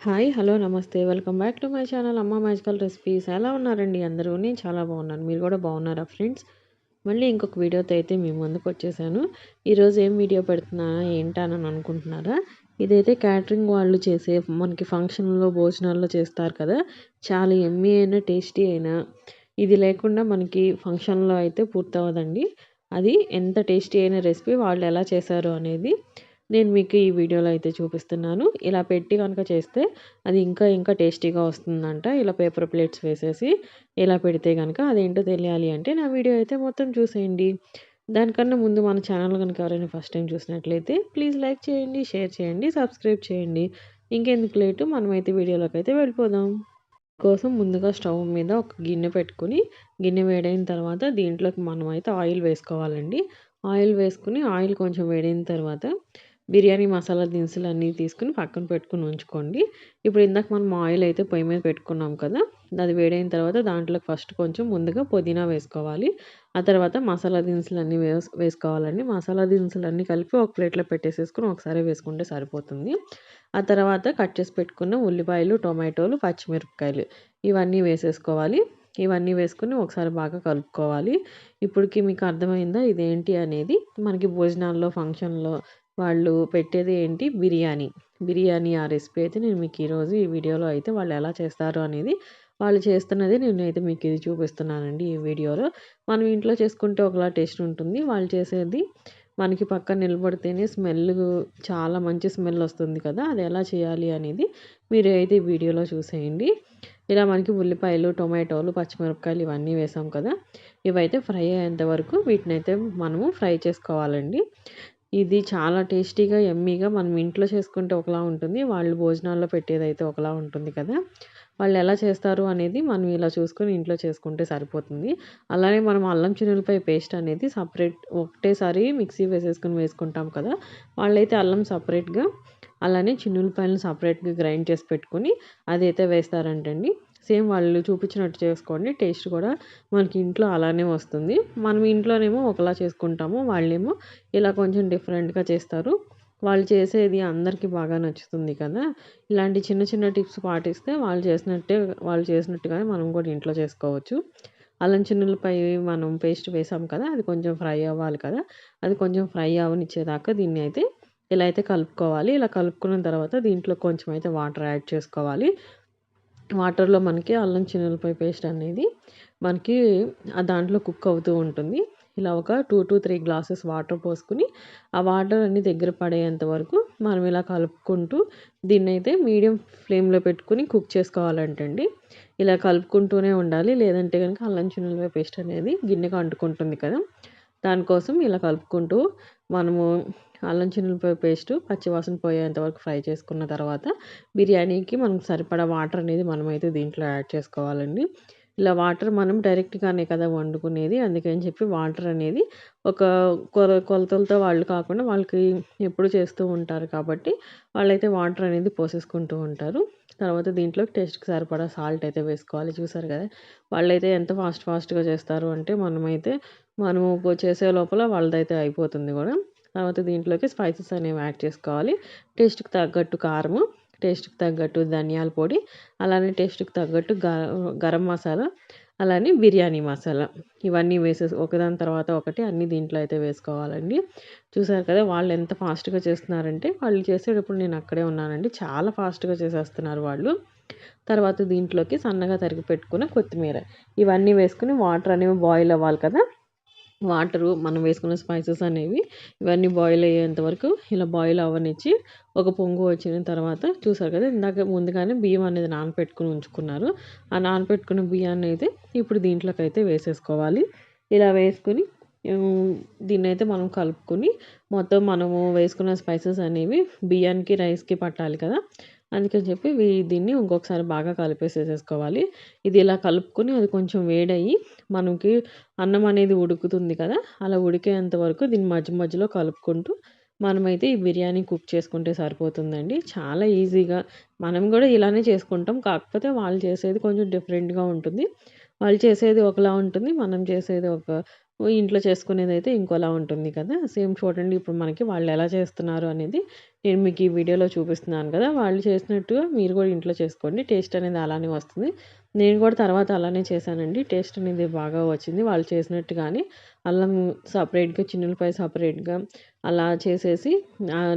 Hi hello నమస్తే. Welcome back to my channel Amma magical recipes. ఎలా ఉన్నారండి అందరూ? నేను చాలా బాగున్నాను. మీరు కూడా బాగున్నారా ఫ్రెండ్స్? మళ్ళీ ఇంకొక వీడియోతో అయితే మీ ముందుకు వచ్చేసాను. ఈరోజు ఏం వీడియో పెడుతున్నా ఏంటని అనుకుంటున్నారా? ఇదైతే క్యాటరింగ్ వాళ్ళు చేసే మనకి ఫంక్షన్లో భోజనాల్లో చేస్తారు కదా? చాలా ఎమ్మీ అయినా టేస్టీ అయినా. ఇది లేకుండా మనకి ఫంక్షన్లో అయితే పూర్తవదండి అది ఎంత టేస్టీ అయిన రెసిపీ వాళ్ళు ఎలా చేశారు అనేది నేను మీకు ఈ వీడియోలో అయితే చూపిస్తున్నాను. ఇలా పెట్టి కనుక చేస్తే అది ఇంకా ఇంకా టేస్టీగా వస్తుందంట. ఇలా పేపర్ ప్లేట్స్ వేసేసి ఇలా పెడితే కనుక అదేంటో తెలియాలి అంటే నా వీడియో అయితే మొత్తం చూసేయండి. దానికన్నా ముందు మన ఛానల్ కనుక ఎవరైనా ఫస్ట్ టైం చూసినట్లయితే ప్లీజ్ లైక్ చేయండి షేర్ చేయండి సబ్స్క్రైబ్ చేయండి. ఇంకెందుకు లేటు మనమైతే వీడియోలోకి అయితే వెళ్ళిపోదాం. కోసం ముందుగా స్టవ్ మీద ఒక గిన్నె పెట్టుకుని గిన్నె వేడైన తర్వాత దీంట్లోకి మనం అయితే ఆయిల్ వేసుకోవాలండి. ఆయిల్ వేసుకుని ఆయిల్ కొంచెం వేడైన తర్వాత బిర్యానీ మసాలా దినుసులు అన్నీ తీసుకుని పక్కన పెట్టుకుని ఉంచుకోండి. ఇప్పుడు ఇందాక మనం ఆయిల్ అయితే పొయ్యి మీద పెట్టుకున్నాం కదా అది వేడైన తర్వాత దాంట్లో ఫస్ట్ కొంచెం ముందుగా పుదీనా వేసుకోవాలి. ఆ తర్వాత మసాలా దినుసులు అన్నీ వేస్ వేసుకోవాలండి. మసాలా దినుసులు అన్నీ కలిపి ఒక ప్లేట్లో పెట్టేసేసుకుని ఒకసారి వేసుకుంటే సరిపోతుంది. ఆ తర్వాత కట్ చేసి పెట్టుకున్న ఉల్లిపాయలు టొమాటోలు పచ్చిమిరపకాయలు ఇవన్నీ వేసేసుకోవాలి. ఇవన్నీ వేసుకుని ఒకసారి బాగా కలుపుకోవాలి. ఇప్పటికి మీకు అర్థమైందా ఇదేంటి అనేది? మనకి భోజనాల్లో ఫంక్షన్లో వాళ్ళు పెట్టేది ఏంటి? బిర్యానీ. బిర్యానీ ఆ రెసిపీ అయితే నేను మీకు ఈరోజు ఈ వీడియోలో అయితే వాళ్ళు ఎలా చేస్తారు అనేది వాళ్ళు చేస్తున్నది నేను అయితే మీకు ఇది చూపిస్తున్నానండి ఈ వీడియోలో. మనం ఇంట్లో చేసుకుంటే ఒకలా టేస్ట్ ఉంటుంది. వాళ్ళు చేసేది మనకి పక్కన నిలబడితేనే స్మెల్ చాలా మంచి స్మెల్ వస్తుంది కదా. అది ఎలా చేయాలి అనేది మీరు అయితే వీడియోలో చూసేయండి. ఇలా మనకి ఉల్లిపాయలు టొమాటోలు పచ్చిమిరపకాయలు ఇవన్నీ వేసాం కదా. ఇవైతే ఫ్రై అయ్యేంత వరకు వీటిని అయితే మనము ఫ్రై చేసుకోవాలండి. ఇది చాలా టేస్టీగా ఎమ్మీగా మనం ఇంట్లో చేసుకుంటే ఒకలా ఉంటుంది. వాళ్ళు భోజనాల్లో పెట్టేదైతే ఒకలా ఉంటుంది కదా. వాళ్ళు ఎలా చేస్తారు అనేది మనం ఇలా చూసుకొని ఇంట్లో చేసుకుంటే సరిపోతుంది. అలానే మనం అల్లం చిన్నులపై పేస్ట్ అనేది సపరేట్ ఒకటేసారి మిక్సీ వేసేసుకొని వేసుకుంటాం కదా. వాళ్ళైతే అల్లం సపరేట్గా అలానే చిన్నులపాయలను సపరేట్గా గ్రైండ్ చేసి పెట్టుకొని అదైతే వేస్తారంటండి. సేమ్ వాళ్ళు చూపించినట్టు చేసుకోండి టేస్ట్ కూడా మనకి ఇంట్లో అలానే వస్తుంది. మనం ఇంట్లోనేమో ఒకలా చేసుకుంటాము వాళ్ళేమో ఇలా కొంచెం డిఫరెంట్గా చేస్తారు. వాళ్ళు చేసేది అందరికీ బాగా నచ్చుతుంది కదా. ఇలాంటి చిన్న చిన్న టిప్స్ పాటిస్తే వాళ్ళు చేసినట్టే వాళ్ళు చేసినట్టుగానే మనం కూడా ఇంట్లో చేసుకోవచ్చు. అల్లం చిన్నులపై మనం పేస్ట్ వేసాం కదా అది కొంచెం ఫ్రై అవ్వాలి కదా. అది కొంచెం ఫ్రై అవనిచ్చేదాకా దీన్ని అయితే ఇలా అయితే కలుపుకోవాలి. ఇలా కలుపుకున్న తర్వాత దీంట్లో కొంచెం అయితే వాటర్ యాడ్ చేసుకోవాలి. వాటర్లో మనకి అల్లం చిన్నలపై పేస్ట్ అనేది మనకి దాంట్లో కుక్ అవుతూ ఉంటుంది. ఇలా ఒక two to three glasses water పోసుకుని ఆ వాటర్ అన్ని దగ్గర పడేంత వరకు మనం ఇలా కలుపుకుంటూ దీన్ని అయితే మీడియం ఫ్లేమ్లో పెట్టుకుని కుక్ చేసుకోవాలంటండి ఇలా కలుపుకుంటూనే ఉండాలి. లేదంటే కనుక అల్లం చిన్నలపై పేస్ట్ అనేది గిన్నెకు అంటుకుంటుంది కదా. దానికోసం ఇలా కలుపుకుంటూ మనము అల్లం చిన్నులపాయ పేస్ట్ పచ్చివాసన పోయేంత వరకు ఫ్రై చేసుకున్న తర్వాత బిర్యానీకి మనకు సరిపడా వాటర్ అనేది మనమైతే దీంట్లో యాడ్ చేసుకోవాలండి. ఇలా వాటర్ మనం డైరెక్ట్గానే కదా వండుకునేది. అందుకని చెప్పి వాటర్ అనేది ఒక కొల కొలతలతో వాళ్ళు కాకుండా వాళ్ళకి ఎప్పుడు చేస్తూ ఉంటారు కాబట్టి వాళ్ళైతే వాటర్ అనేది పోసేసుకుంటూ ఉంటారు. తర్వాత దీంట్లో టేస్ట్కి సరిపడా సాల్ట్ అయితే వేసుకోవాలి. చూసారు కదా? వాళ్ళైతే ఎంత ఫాస్ట్ ఫాస్ట్గా చేస్తారు అంటే మనమైతే మనము చేసే లోపల వాళ్ళదైతే అయిపోతుంది కూడా. తర్వాత దీంట్లోకి స్పైసెస్ అనేవి యాడ్ చేసుకోవాలి. టేస్ట్కి తగ్గట్టు కారము టేస్ట్కి తగ్గట్టు ధనియాల పొడి అలానే టేస్ట్కి తగ్గట్టు గరం మసాలా అలానే బిర్యానీ మసాలా. ఇవన్నీ వేసేసి ఒకదాని తర్వాత ఒకటి అన్ని దీంట్లో అయితే వేసుకోవాలండి. చూసారు కదా వాళ్ళు ఎంత ఫాస్ట్గా చేస్తున్నారంటే వాళ్ళు చేసేటప్పుడు నేను అక్కడే ఉన్నానండి. చాలా ఫాస్ట్గా చేసేస్తున్నారు వాళ్ళు. తర్వాత దీంట్లోకి సన్నగా తరిగి పెట్టుకున్న కొత్తిమీర. ఇవన్నీ వేసుకుని వాటర్ అనేవి బాయిల్ అవ్వాలి కదా. వాటరు మనం వేసుకున్న స్పైసెస్ అనేవి ఇవన్నీ బాయిల్ అయ్యేంత వరకు ఇలా బాయిల్ అవ్వనిచ్చి ఒక పొంగు వచ్చిన తర్వాత చూసారు కదా ఇందాక ముందుగానే బియ్యం అనేది నానపెట్టుకుని ఉంచుకున్నారు. ఆ నానపెట్టుకున్న బియ్యాన్ని అయితే ఇప్పుడు దీంట్లోకి అయితే వేసేసుకోవాలి. ఇలా వేసుకుని దీన్ని అయితే మనం కలుపుకొని మొత్తం మనము వేసుకున్న స్పైసెస్ అనేవి బియ్యానికి రైస్కి పట్టాలి కదా. అందుకని చెప్పి దీన్ని ఇంకొకసారి బాగా కలిపేసేసుకోవాలి ఇది ఇలా కలుపుకొని అది కొంచెం వేడయ్యి మనకి అన్నం అనేది ఉడుకుతుంది కదా అలా ఉడికేంత వరకు దీన్ని మధ్య మధ్యలో కలుపుకుంటూ మనమైతే ఈ బిర్యానీ కుక్ చేసుకుంటే సరిపోతుందండి. చాలా ఈజీగా మనం కూడా ఇలానే చేసుకుంటాం కాకపోతే వాళ్ళు చేసేది కొంచెం డిఫరెంట్గా ఉంటుంది. వాళ్ళు చేసేది ఒకలా ఉంటుంది మనం చేసేది ఒక ఇంట్లో చేసుకునేది అయితే ఇంకోలా ఉంటుంది కదా. సేమ్ చూడండి ఇప్పుడు మనకి వాళ్ళు ఎలా చేస్తున్నారు అనేది నేను మీకు ఈ వీడియోలో చూపిస్తున్నాను కదా. వాళ్ళు చేసినట్టుగా మీరు కూడా ఇంట్లో చేసుకోండి. టేస్ట్ అనేది అలానే వస్తుంది. నేను కూడా తర్వాత అలానే చేశానండి. టేస్ట్ అనేది బాగా వచ్చింది. వాళ్ళు చేసినట్టుగానే అల్లం సపరేట్గా చిన్నులపై సపరేట్గా అలా చేసేసి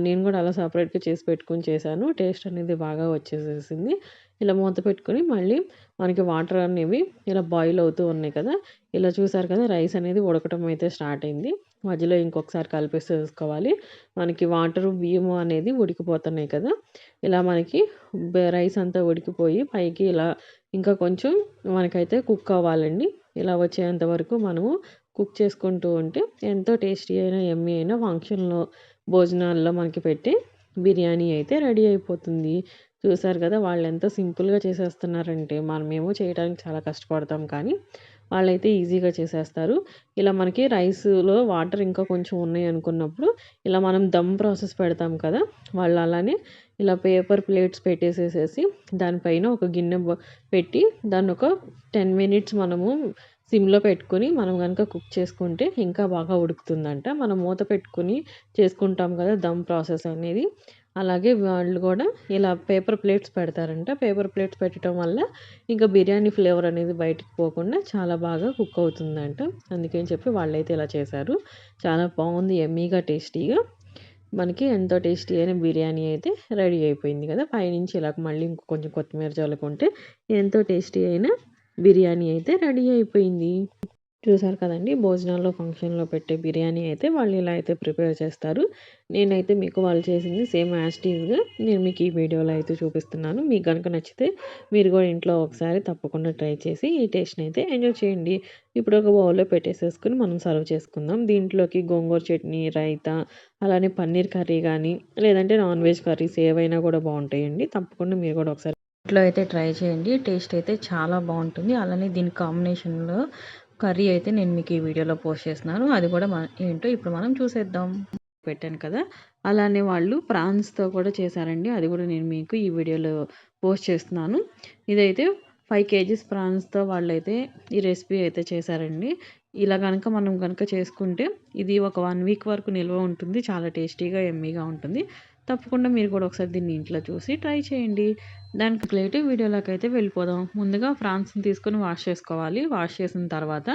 నేను కూడా అలా సపరేట్గా చేసి పెట్టుకొని చేశాను. టేస్ట్ అనేది బాగా వచ్చేసేసింది. ఇలా మూత పెట్టుకొని మళ్ళీ మనకి వాటర్ అనేవి ఇలా బాయిల్ అవుతూ ఉన్నాయి కదా! ఇలా చూసారు కదా! రైస్ అనేది ఉడకటం అయితే స్టార్ట్ అయింది. మధ్యలో ఇంకొకసారి కలిపేసేసుకోవాలి. మనకి వాటర్ బియ్యము అనేది ఉడికిపోతున్నాయి కదా! ఇలా మనకి రైస్ అంతా ఉడికిపోయి పైకి ఇలా ఇంకా కొంచెం మనకైతే కుక్ అవ్వాలండి. ఇలా వచ్చేంత వరకు మనము కుక్ చేసుకుంటూ ఉంటే ఎంతో టేస్టీ అయినా ఎమ్మీ అయినా ఫంక్షన్లో భోజనాల్లో మనకి పెట్టే బిర్యానీ అయితే రెడీ అయిపోతుంది. చూసారు కదా వాళ్ళు ఎంత సింపుల్గా చేసేస్తున్నారంటే మనమేమో చేయడానికి చాలా కష్టపడతాం కానీ వాళ్ళైతే ఈజీగా చేసేస్తారు. ఇలా మనకి రైస్లో వాటర్ ఇంకా కొంచెం ఉన్నాయి అనుకున్నప్పుడు ఇలా మనం దమ్ ప్రాసెస్ పెడతాం కదా వాళ్ళు అలానే ఇలా పేపర్ ప్లేట్స్ పెట్టేసేసేసి దానిపైన ఒక గిన్నె పెట్టి దాన్ని ఒక టెన్ మినిట్స్ మనము సిమ్లో పెట్టుకొని మనం కనుక కుక్ చేసుకుంటే ఇంకా బాగా ఉడుకుతుందంట. మనం మూత పెట్టుకుని చేసుకుంటాం కదా దమ్ ప్రాసెస్ అనేది. అలాగే వాళ్ళు కూడా ఇలా పేపర్ ప్లేట్స్ పెడతారంట. పేపర్ ప్లేట్స్ పెట్టడం వల్ల ఇంకా బిర్యానీ ఫ్లేవర్ అనేది బయటకు పోకుండా చాలా బాగా కుక్ అవుతుందంట. అందుకని చెప్పి వాళ్ళైతే ఇలా చేశారు. చాలా బాగుంది ఎమ్మీగా టేస్టీగా. మనకి ఎంతో టేస్టీ అయిన బిర్యానీ అయితే రెడీ అయిపోయింది కదా. పైనుంచి ఇలా మళ్ళీ ఇంకో కొంచెం కొత్తిమీర చల్లుకుంటే ఎంతో టేస్టీ అయిన బిర్యానీ అయితే రెడీ అయిపోయింది. చూసారు కదండి భోజనాల్లో ఫంక్షన్లో పెట్టే బిర్యానీ అయితే వాళ్ళు ఇలా అయితే ప్రిపేర్ చేస్తారు. నేనైతే మీకు వాళ్ళు చేసింది సేమ్ యాస్టీజ్గా నేను మీకు ఈ వీడియోలో అయితే చూపిస్తున్నాను. మీకు కనుక నచ్చితే మీరు కూడా ఇంట్లో ఒకసారి తప్పకుండా ట్రై చేసి ఈ టేస్ట్ని అయితే ఎంజాయ్ చేయండి. ఇప్పుడు ఒక బౌల్లో పెట్టేసేసుకుని మనం సర్వ్ చేసుకుందాం. దీంట్లోకి గోంగూర చట్నీ రైతా అలానే పన్నీర్ కర్రీ కానీ లేదంటే నాన్ వెజ్ కర్రీస్ ఏవైనా కూడా బాగుంటాయండి. తప్పకుండా మీరు కూడా ఒకసారి ఇంట్లో అయితే ట్రై చేయండి. టేస్ట్ అయితే చాలా బాగుంటుంది. అలానే దీని కాంబినేషన్లో కర్రీ అయితే నేను మీకు ఈ వీడియోలో పోస్ట్ చేస్తున్నాను. అది కూడా ఏంటో ఇప్పుడు మనం చూసేద్దాం. పెట్టాను కదా. అలానే వాళ్ళు ప్రాన్స్తో కూడా చేశారండి. అది కూడా నేను మీకు ఈ వీడియోలో పోస్ట్ చేస్తున్నాను. ఇదైతే ఫైవ్ కేజీస్ ప్రాన్స్తో వాళ్ళైతే ఈ రెసిపీ అయితే చేశారండి. ఇలా కనుక మనం కనుక చేసుకుంటే ఇది ఒక వన్ వీక్ వరకు నిల్వ ఉంటుంది. చాలా టేస్టీగా ఎమ్మీగా ఉంటుంది. తప్పకుండా మీరు కూడా ఒకసారి దీన్ని ఇంట్లో చూసి ట్రై చేయండి. దానికి క్లేటివ్ వీడియోలోకి అయితే వెళ్ళిపోదాం. ముందుగా ఫ్రాన్స్ని తీసుకొని వాష్ చేసుకోవాలి. వాష్ చేసిన తర్వాత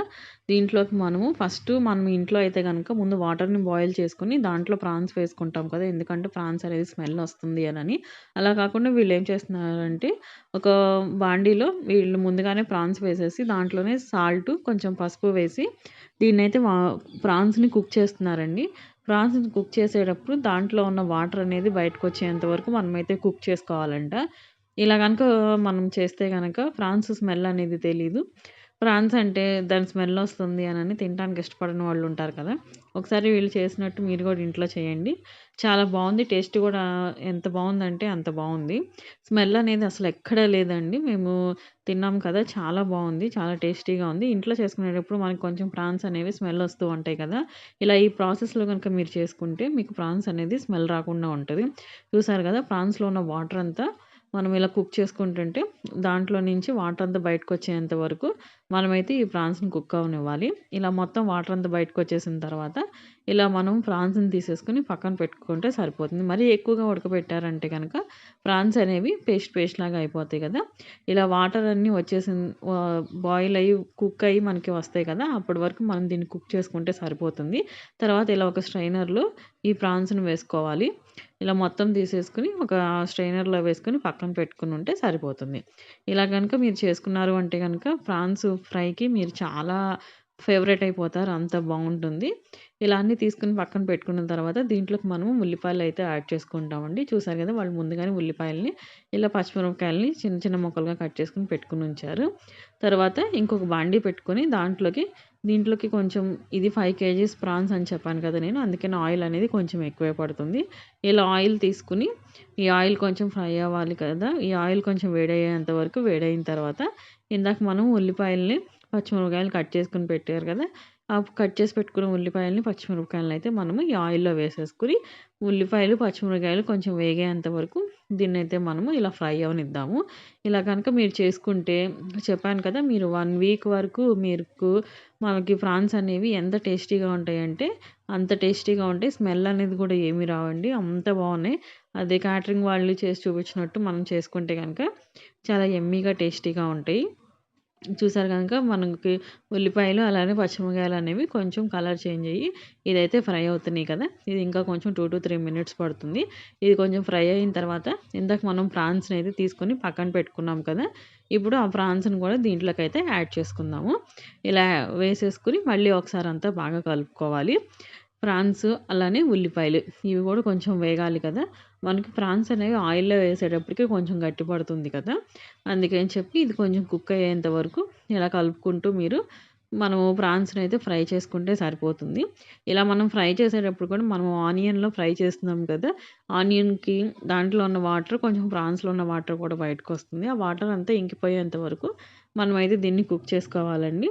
దీంట్లోకి మనము ఫస్ట్ మనం ఇంట్లో అయితే కనుక ముందు వాటర్ని బాయిల్ చేసుకుని దాంట్లో ప్రాన్స్ వేసుకుంటాం కదా. ఎందుకంటే ప్రాన్స్ అనేది స్మెల్ వస్తుంది అని. అలా కాకుండా వీళ్ళు ఏం చేస్తున్నారంటే ఒక బాండీలో వీళ్ళు ముందుగానే ప్రాన్స్ వేసేసి దాంట్లోనే సాల్ట్ కొంచెం పసుపు వేసి దీన్నైతే ప్రాన్స్ని కుక్ చేస్తున్నారండి. ప్రాన్స్ని కుక్ చేసేటప్పుడు దాంట్లో ఉన్న వాటర్ అనేది బయటకు వచ్చేంత వరకు మనమైతే కుక్ చేసుకోవాలంట. ఇలా కనుక మనం చేస్తే కనుక ఫ్రాన్స్ స్మెల్ అనేది తెలీదు. ప్రాన్స్ అంటే దాని స్మెల్ వస్తుంది అని తినడానికి ఇష్టపడని వాళ్ళు ఉంటారు కదా. ఒకసారి వీళ్ళు చేసినట్టు మీరు కూడా ఇంట్లో చేయండి. చాలా బాగుంది. టేస్ట్ కూడా ఎంత బాగుందంటే అంత బాగుంది. స్మెల్ అనేది అసలు ఎక్కడా లేదండి. మేము తిన్నాం కదా. చాలా బాగుంది. చాలా టేస్టీగా ఉంది. ఇంట్లో చేసుకునేటప్పుడు మనకి కొంచెం ప్రాన్స్ అనేవి స్మెల్ వస్తూ ఉంటాయి కదా. ఇలా ఈ ప్రాసెస్లో కనుక మీరు చేసుకుంటే మీకు ప్రాన్స్ అనేది స్మెల్ రాకుండా ఉంటుంది. చూసారు కదా? ప్రాన్స్లో ఉన్న వాటర్ అంతా మనం ఇలా కుక్ చేసుకుంటుంటే దాంట్లో నుంచి వాటర్ అంతా బయటకు వచ్చేంత వరకు మనమైతే ఈ ప్రాన్స్ని కుక్ అవనివ్వాలి. ఇలా మొత్తం వాటర్ అంతా బయటకు వచ్చేసిన తర్వాత ఇలా మనం ప్రాన్స్ని తీసేసుకుని పక్కన పెట్టుకుంటే సరిపోతుంది. మరీ ఎక్కువగా ఉడకబెట్టారంటే కనుక ప్రాన్స్ అనేవి పేస్ట్ పేస్ట్ లాగా అయిపోతాయి కదా. ఇలా వాటర్ అన్నీ వచ్చేసిన బాయిల్ అయ్యి కుక్ అయ్యి మనకి వస్తాయి కదా. అప్పటి వరకు మనం దీన్ని కుక్ చేసుకుంటే సరిపోతుంది. తర్వాత ఇలా ఒక స్ట్రైనర్లో ఈ ప్రాన్స్ని వేసుకోవాలి. ఇలా మొత్తం తీసేసుకుని ఒక స్ట్రైనర్లో వేసుకుని పక్కన పెట్టుకుని ఉంటే సరిపోతుంది. ఇలా కనుక మీరు చేసుకున్నారు అంటే కనుక ప్రాన్స్ ఫ్రైకి మీరు చాలా ఫేవరెట్ అయిపోతారు. అంత బాగుంటుంది. ఇలా అన్నీ తీసుకుని పక్కన పెట్టుకున్న తర్వాత దీంట్లోకి మనము ఉల్లిపాయలు అయితే యాడ్ చేసుకుంటామండి. చూసారు కదా వాళ్ళు ముందుగానే ఉల్లిపాయలని ఇలా పచ్చిమిరపకాయలని చిన్న చిన్న ముక్కలుగా కట్ చేసుకుని పెట్టుకుని ఉంచారు. తర్వాత ఇంకొక బాండీ పెట్టుకొని దాంట్లోకి దీంట్లోకి కొంచెం ఇది ఫైవ్ కేజీస్ ప్రాన్స్ అని చెప్పాను కదా నేను అందుకని ఆయిల్ అనేది కొంచెం ఎక్కువే పడుతుంది. ఇలా ఆయిల్ తీసుకుని ఈ ఆయిల్ కొంచెం ఫ్రై అవ్వాలి కదా ఈ ఆయిల్ కొంచెం వేడయ్యేంత వరకు వేడైన తర్వాత ఇందాక మనం ఉల్లిపాయల్ని పచ్చిమిరపకాయలు కట్ చేసుకుని పెట్టారు కదా కట్ చేసి పెట్టుకున్న ఉల్లిపాయలని పచ్చిమిరపకాయలను అయితే మనము ఈ ఆయిల్లో వేసేసుకుని ఉల్లిపాయలు పచ్చిమిరపకాయలు కొంచెం వేగేంత వరకు దీన్ని అయితే మనము ఇలా ఫ్రై అవనిద్దాము. ఇలా కనుక మీరు చేసుకుంటే చెప్పాను కదా మీరు వన్ వీక్ వరకు మీకు మనకి ఫ్రాన్స్ అనేవి ఎంత టేస్టీగా ఉంటాయంటే అంత టేస్టీగా ఉంటాయి. స్మెల్ అనేది కూడా ఏమీ రావండి. అంత బాగున్నాయి. అదే క్యాటరింగ్ వాళ్ళు చేసి చూపించినట్టు మనం చేసుకుంటే కనుక చాలా ఎమ్మీగా టేస్టీగా ఉంటాయి. చూసారు కనుక మనకి ఉల్లిపాయలు అలానే పచ్చిమిరకాయలు అనేవి కొంచెం కలర్ చేంజ్ అయ్యి ఇదైతే ఫ్రై అవుతున్నాయి కదా. ఇది ఇంకా కొంచెం టూ టు త్రీ మినిట్స్ పడుతుంది. ఇది కొంచెం ఫ్రై అయిన తర్వాత ఇందాక మనం ప్రాన్స్ని అయితే తీసుకొని పక్కన పెట్టుకున్నాం కదా. ఇప్పుడు ఆ ప్రాన్స్ని కూడా దీంట్లోకి అయితే యాడ్ చేసుకుందాము. ఇలా వేసేసుకుని మళ్ళీ ఒకసారి అంతా బాగా కలుపుకోవాలి. ప్రాన్స్ అలానే ఉల్లిపాయలు. ఇవి కూడా కొంచెం వేగాలి కదా. మనకి ప్రాన్స్ అనేవి ఆయిల్లో వేసేటప్పటికి కొంచెం గట్టి పడుతుంది కదా. అందుకని చెప్పి ఇది కొంచెం కుక్ అయ్యేంత వరకు ఇలా కలుపుకుంటూ మీరు మనము ప్రాన్స్ని అయితే ఫ్రై చేసుకుంటే సరిపోతుంది. ఇలా మనం ఫ్రై చేసేటప్పుడు కూడా మనం ఆనియన్లో ఫ్రై చేస్తున్నాం కదా. ఆనియన్కి దాంట్లో ఉన్న వాటర్ కొంచెం ప్రాన్స్లో ఉన్న వాటర్ కూడా బయటకు వస్తుంది. ఆ వాటర్ అంతా ఇంకిపోయేంత వరకు మనమైతే దీన్ని కుక్ చేసుకోవాలండి.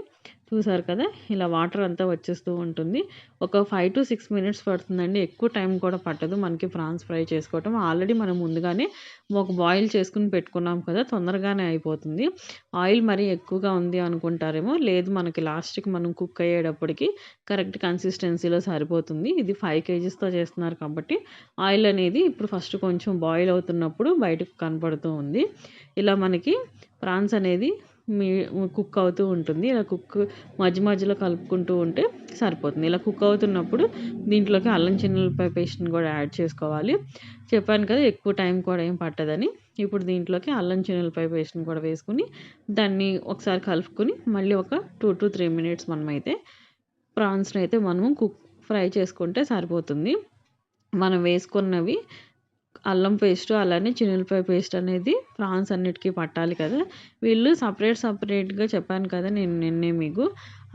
చూసారు కదా? ఇలా వాటర్ అంతా వచ్చేస్తూ ఉంటుంది. ఒక ఫైవ్ టు సిక్స్ మినిట్స్ పడుతుందండి. ఎక్కువ టైం కూడా పట్టదు. మనకి ఫ్రాన్స్ ఫ్రై చేసుకోవటం. ఆల్రెడీ మనం ముందుగానే ఒక బాయిల్ చేసుకుని పెట్టుకున్నాం కదా తొందరగానే అయిపోతుంది. ఆయిల్ మరీ ఎక్కువగా ఉంది అనుకుంటారేమో? లేదు మనకి లాస్ట్కి మనం కుక్ అయ్యేటప్పటికి కరెక్ట్ కన్సిస్టెన్సీలో సరిపోతుంది. ఇది ఫైవ్ కేజీస్తో చేస్తున్నారు కాబట్టి ఆయిల్ అనేది ఇప్పుడు ఫస్ట్ కొంచెం బాయిల్ అవుతున్నప్పుడు బయటకు కనపడుతూ ఉంది. ఇలా మనకి ప్రాన్స్ అనేది మీ కుక్ అవుతూ ఉంటుంది. ఇలా కుక్ మధ్య మధ్యలో కలుపుకుంటూ ఉంటే సరిపోతుంది. ఇలా కుక్ అవుతున్నప్పుడు దీంట్లోకి అల్లం చిన్నపాయ పేస్ట్ని కూడా యాడ్ చేసుకోవాలి. చెప్పాను కదా ఎక్కువ టైం కూడా ఏం పట్టదని. ఇప్పుడు దీంట్లోకి అల్లం చిన్నపాయ పేస్ట్ని కూడా వేసుకుని దాన్ని ఒకసారి కలుపుకొని మళ్ళీ ఒక టూ టు త్రీ మినిట్స్ మనమైతే ప్రాన్స్ని అయితే మనము కుక్ ఫ్రై చేసుకుంటే సరిపోతుంది. మనం వేసుకున్నవి అల్లం పేస్ట్ అలానే చిన్నులపాయ పేస్ట్ అనేది ప్రాన్స్ అన్నిటికీ పట్టాలి కదా. వీళ్ళు సపరేట్ సపరేట్గా చెప్పాను కదా నేను నిన్నే మీకు.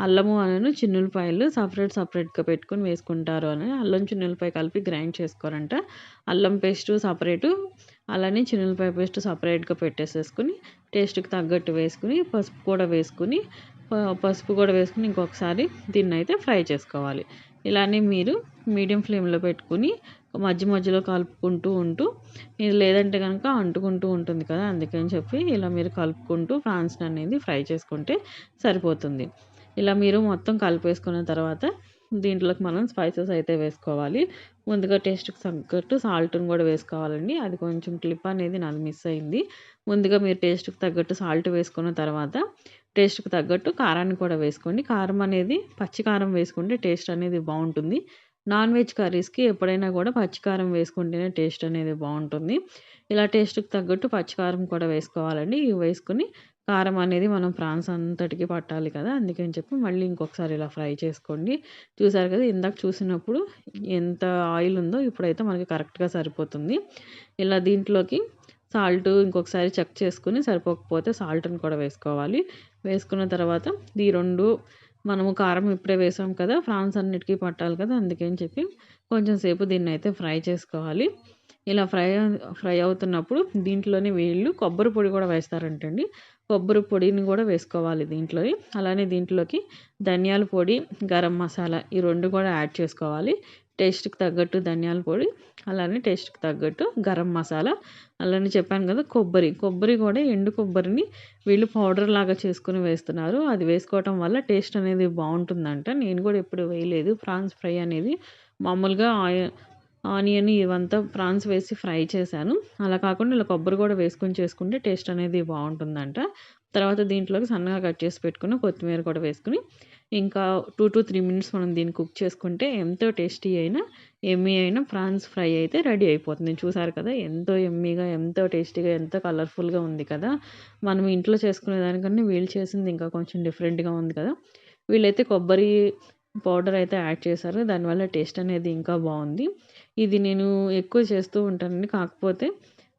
అల్లము అనను చిన్నులపాయలు సపరేట్ సపరేట్గా పెట్టుకొని వేసుకుంటారు అని. అల్లం చిన్నులపాయ కలిపి గ్రైండ్ చేసుకోరంట. అల్లం పేస్ట్ సపరేటు అలానే చిన్నులపాయ పేస్ట్ సపరేట్గా పెట్టేసేసుకుని టేస్ట్కి తగ్గట్టు వేసుకుని పసుపు కూడా వేసుకుని పసుపు కూడా వేసుకుని ఇంకొకసారి దీన్ని అయితే ఫ్రై చేసుకోవాలి. ఇలానే మీరు మీడియం ఫ్లేమ్లో పెట్టుకుని మధ్య మధ్యలో కలుపుకుంటూ ఉంటూ ఇది లేదంటే కనుక అంటుకుంటూ ఉంటుంది కదా అందుకని చెప్పి ఇలా మీరు కలుపుకుంటూ ఫ్రాన్స్ అనేది ఫ్రై చేసుకుంటే సరిపోతుంది. ఇలా మీరు మొత్తం కలిపేసుకున్న తర్వాత దీంట్లోకి మనం స్పైసెస్ అయితే వేసుకోవాలి. ముందుగా టేస్ట్కి తగ్గట్టు సాల్ట్ని కూడా వేసుకోవాలండి. అది కొంచెం క్లిప్ అనేది నాది మిస్ అయింది. ముందుగా మీరు టేస్ట్కి తగ్గట్టు సాల్ట్ వేసుకున్న తర్వాత టేస్ట్కి తగ్గట్టు కారాన్ని కూడా వేసుకోండి. కారం అనేది పచ్చి కారం వేసుకుంటే టేస్ట్ అనేది బాగుంటుంది. నాన్ వెజ్ కర్రీస్కి ఎప్పుడైనా కూడా పచ్చికారం వేసుకుంటేనే టేస్ట్ అనేది బాగుంటుంది. ఇలా టేస్ట్కి తగ్గట్టు పచ్చికారం కూడా వేసుకోవాలండి. ఇవి వేసుకుని కారం అనేది మనం ప్రాన్స్ అంతటికి పట్టాలి కదా అందుకని చెప్పి మళ్ళీ ఇంకొకసారి ఇలా ఫ్రై చేసుకోండి. చూసారు కదా ఇందాక చూసినప్పుడు ఎంత ఆయిల్ ఉందో ఇప్పుడైతే మనకి కరెక్ట్గా సరిపోతుంది. ఇలా దీంట్లోకి సాల్ట్ ఇంకొకసారి చెక్ చేసుకుని సరిపోకపోతే సాల్ట్ని కూడా వేసుకోవాలి. వేసుకున్న తర్వాత ఈ రెండు మనము కారం ఇప్పుడే వేసాం కదా ఫ్రాన్స్ అన్నిటికీ పట్టాలి కదా అందుకని చెప్పి కొంచెం సేపు దీన్ని అయితే ఫ్రై చేసుకోవాలి. ఇలా ఫ్రై ఫ్రై అవుతున్నప్పుడు దీంట్లోనే వీళ్ళు కొబ్బరి పొడి కూడా వేస్తారంటండి. కొబ్బరి పొడిని కూడా వేసుకోవాలి దీంట్లో అలానే దీంట్లోకి ధనియాల పొడి గరం మసాలా ఈ రెండు కూడా యాడ్ చేసుకోవాలి. టేస్ట్కి తగ్గట్టు ధనియాల పొడి అలానే టేస్ట్కి తగ్గట్టు గరం మసాలా అలానే చెప్పాను కదా కొబ్బరి. కొబ్బరి కూడా ఎండు కొబ్బరిని వీళ్ళు పౌడర్ లాగా చేసుకుని వేస్తున్నారు. అది వేసుకోవటం వల్ల టేస్ట్ అనేది బాగుంటుందంట. నేను కూడా ఎప్పుడు వేయలేదు. ప్రాన్స్ ఫ్రై అనేది మామూలుగా ఆయిల్ ఆనియన్ ఇవంతా ప్రాన్స్ వేసి ఫ్రై చేశాను. అలా కాకుండా ఇలా కొబ్బరి కూడా వేసుకొని చేసుకుంటే టేస్ట్ అనేది బాగుంటుందంట. తర్వాత దీంట్లోకి సన్నగా కట్ చేసి పెట్టుకుని కొత్తిమీర కూడా వేసుకుని ఇంకా టూ టు త్రీ మినిట్స్ మనం దీన్ని కుక్ చేసుకుంటే ఎంతో టేస్టీ అయినా ఎమ్మీ అయినా ప్రాన్స్ ఫ్రై అయితే రెడీ అయిపోతుంది. చూసారు కదా ఎంతో ఎమ్మీగా ఎంతో టేస్టీగా ఎంతో కలర్ఫుల్గా ఉంది కదా. మనం ఇంట్లో చేసుకునే దానికన్నా వీళ్ళు చేసింది ఇంకా కొంచెం డిఫరెంట్గా ఉంది కదా. వీళ్ళైతే కొబ్బరి పౌడర్ అయితే యాడ్ చేశారు. దానివల్ల టేస్ట్ అనేది ఇంకా బాగుంది. ఇది నేను ఎక్కువ చేస్తూ ఉంటానండి. కాకపోతే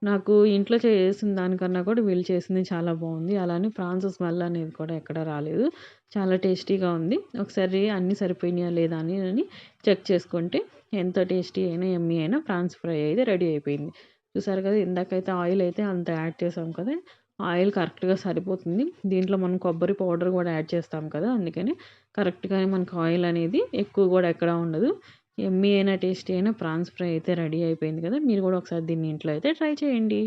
నాకు ఇంట్లో చేసిన దానికన్నా కూడా వీళ్ళు చేసింది చాలా బాగుంది. అలానే ప్రాన్స్ స్మెల్ అనేది కూడా ఎక్కడ రాలేదు. చాలా టేస్టీగా ఉంది. ఒకసారి అన్నీ సరిపోయినాయా లేదా అని అని చెక్ చేసుకుంటే ఎంత టేస్టీ అయినా ఎమ్మీ అయినా ప్రాన్స్ ఫ్రై అయితే రెడీ అయిపోయింది. చూసారు కదా ఇందాకైతే ఆయిల్ అయితే అంత యాడ్ చేసాం కదా. ఆయిల్ కరెక్ట్గా సరిపోతుంది. దీంట్లో మనం కొబ్బరి పౌడర్ కూడా యాడ్ చేస్తాం కదా అందుకని కరెక్ట్గానే మనకు ఆయిల్ అనేది ఎక్కువ కూడా ఎక్కడ ఉండదు. ఎమ్మీ అయినా టేస్టీ అయినా ప్రాన్స్ ఫ్రై అయితే రెడీ అయిపోయింది కదా మీరు కూడా ఒకసారి దీన్ని ఇంట్లో అయితే ట్రై చేయండి.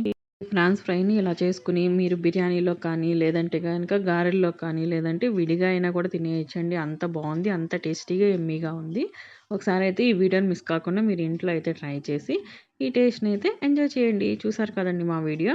ప్రాన్స్ ఫ్రైని ఇలా చేసుకుని మీరు బిర్యానీలో కానీ లేదంటే కనుక గారెల్లో కానీ లేదంటే విడిగా అయినా కూడా తినేయచ్చండి. అంత బాగుంది అంత టేస్టీగా ఎమ్మీగా ఉంది. ఒకసారి అయితే ఈ వీడియోని మిస్ కాకుండా మీరు ఇంట్లో అయితే ట్రై చేసి ఈ టేస్ట్ని అయితే ఎంజాయ్ చేయండి. చూసారు కదండి మా వీడియో?